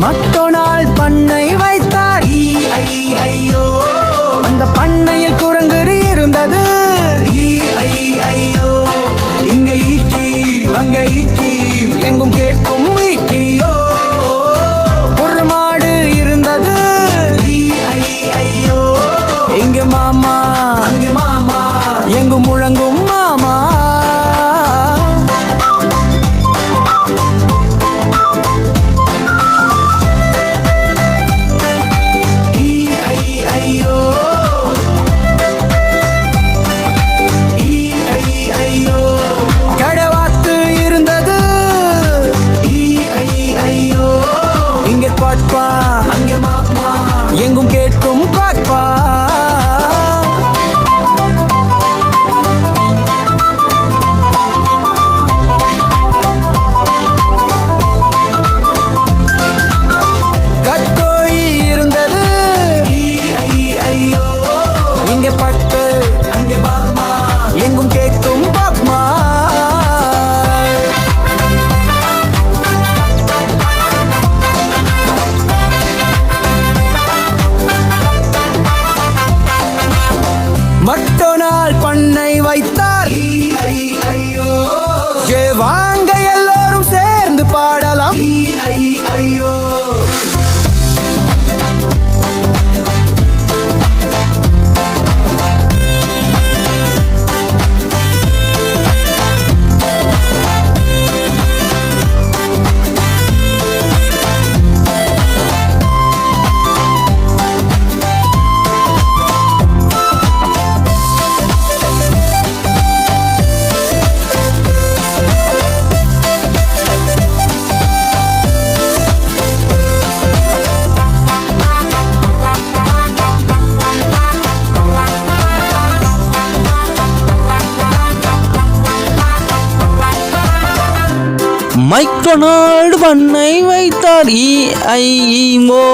மட்டோனால் பண்ணை வைத்தார். ஐ, ஐயோ அந்த பண்ணையில் குரங்கு இருந்தது. ஐ, ஐயோ இங்க ஈட்டி அங்க ஈட்டி எங்கும் கேட்கும் ஈட்டியோ ஒரு மாடு இருந்தது. ஈ, ஐ, ஐயோ மாமா அங்க மாமா எங்கும் பாட்பா அங்க மாமா. எங்கும் கேட்டு மட்டோனால் பண்ணை வைத்தார். மைக்டொனால்டு பண்ணை வைத்தார் இ ஐ மோ.